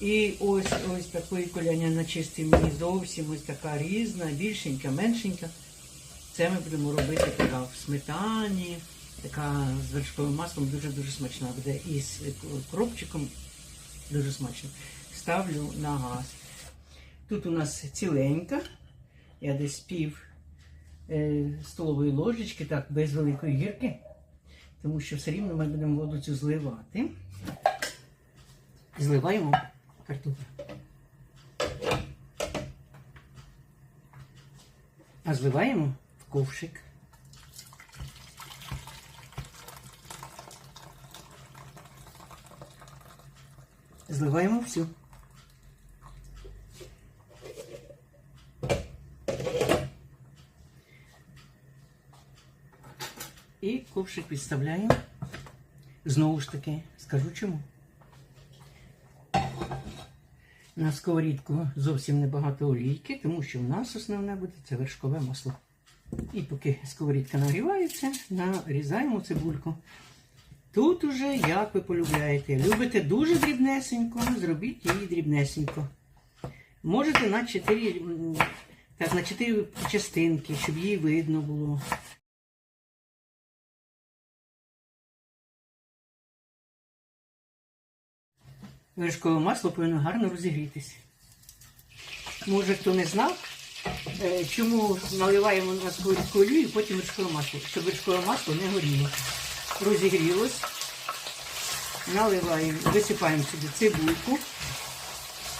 І ось ось такої коляня начистив мені зовсім ось така різна, більшенька, меншенька. Це ми будемо робити така в сметані, така з вершковим маслом дуже-дуже смачна буде. І з кропчиком дуже смачно. Ставлю на газ. Тут у нас ціленька, я десь пів е, столової ложечки, так, без великої гірки, тому що все рівно ми будемо воду цю зливати. Зливаємо картоплю. А зливаємо в ковшик. Зливаємо всю. І ковшик підставляємо. Знову ж таки, скажу чому. На сковорідку зовсім небагато олійки, тому що в нас основне буде це вершкове масло. І поки сковорідка нагрівається, нарізаємо цибульку. Тут уже, як ви полюбляєте, любите дуже дрібнесенько, зробіть її дрібнесенько. Можете на 4, так, на 4 частинки, щоб її видно було. Вершкове масло повинно гарно розігрітися. Може, хто не знав, е, чому наливаємо на сковорідку олію і потім вершкове масло, щоб вершкове масло не горіло. Розігрілось. Наливаємо, висипаємо сюди цибульку.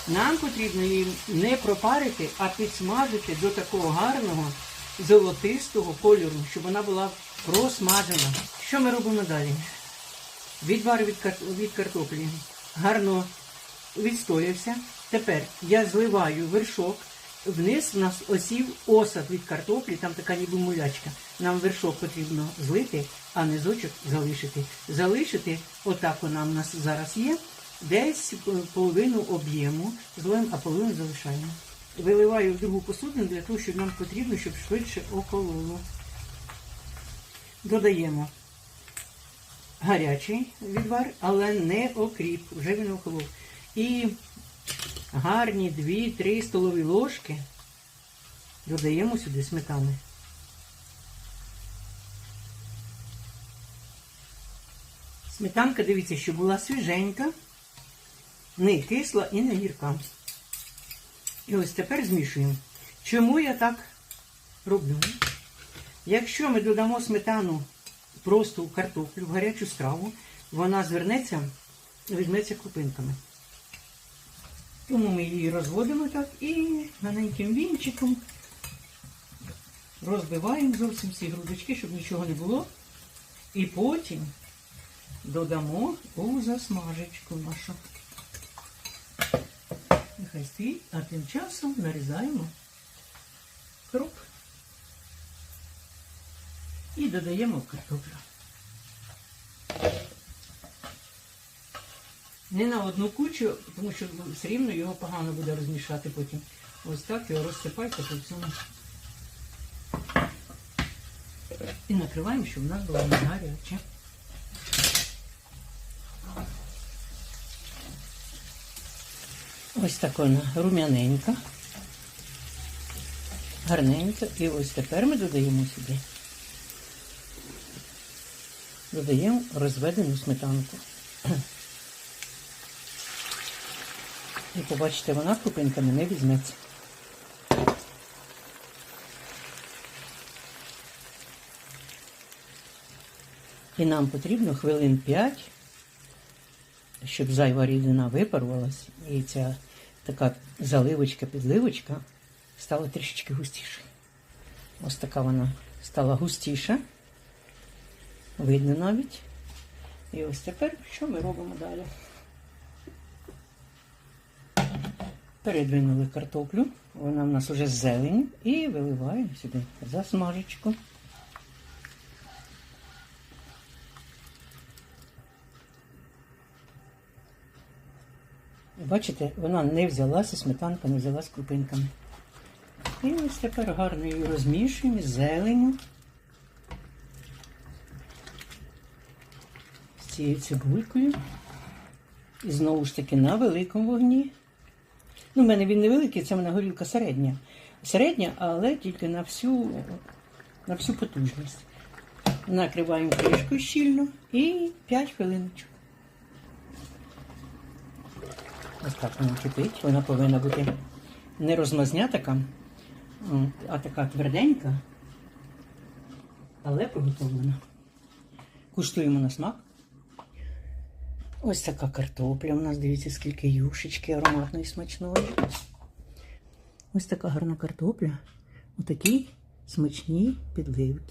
Нам потрібно її не пропарити, а підсмажити до такого гарного золотистого кольору, щоб вона була просмажена. Що ми робимо далі? Відвар від, кар- від картоплі гарно відстоявся. Тепер я зливаю вершок. Вниз у нас осів осад від картоплі, там така ніби мулячка. Нам вершок потрібно злити, а низочок залишити. Залишити, отак вона у нас зараз є, десь половину об'єму, злим, а половину залишаємо. Виливаю в другу посудину для того, щоб нам потрібно, щоб швидше охололо. Додаємо гарячий відвар, але не окріп, вже він охолов. І гарні 2-3 столові ложки додаємо сюди сметани. Сметанка, дивіться, що була свіженька, не кисла і не гірка. І ось тепер змішуємо. Чому я так роблю? Якщо ми додамо сметану просто в картоплю, в гарячу страву, вона звернеться, візьметься крупинками. Тому ми її розводимо так і маленьким вінчиком розбиваємо зовсім всі грудочки, щоб нічого не було. І потім додамо у засмажечку нашу. Нехай стоїть, а тим часом нарізаємо круп і додаємо картоплю. Не на одну кучу, тому що все рівно його погано буде розмішати потім. Ось так його розсипайте по всьому. І накриваємо, щоб у нас було не гаряче. Ось так вона рум'яненька, гарненька. І ось тепер ми додаємо сюди. Додаємо розведену сметанку. І побачите, вона крупинками не візьметься. І нам потрібно хвилин 5, щоб зайва рідина випарувалась, і ця така заливочка-підливочка стала трішечки густішою. Ось така вона стала густіша. Видно навіть. І ось тепер що ми робимо далі? Передвинули картоплю, вона в нас вже з зелені, і виливаємо сюди засмажечку. Бачите, вона не взялася, сметанка не взялася крупинками. І ось тепер гарно її розмішуємо з зеленю. Цією цибулькою. І знову ж таки на великому вогні. Ну, в мене він невеликий, це в мене горілка середня. Середня, але тільки на всю, на всю потужність. Накриваємо кришкою щільно і 5 хвилиночок. Ось так вона кипить. Вона повинна бути не розмазня така, а така тверденька, але приготовлена. Куштуємо на смак. Ось така картопля. У нас дивіться, скільки юшечки ароматної смачної. Ось така гарна картопля. Отакі смачні підливки.